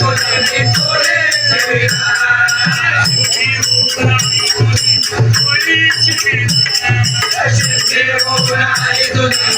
Thank you.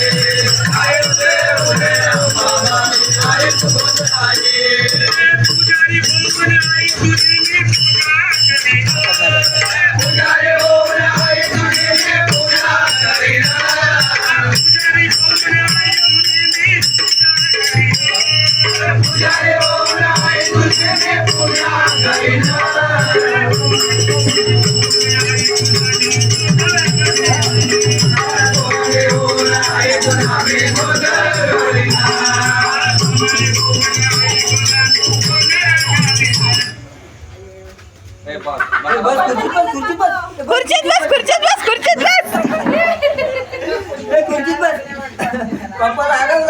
i खुर्चीत bus खुर्चीत bus खुर्चीत bus. खुर्चीत bus.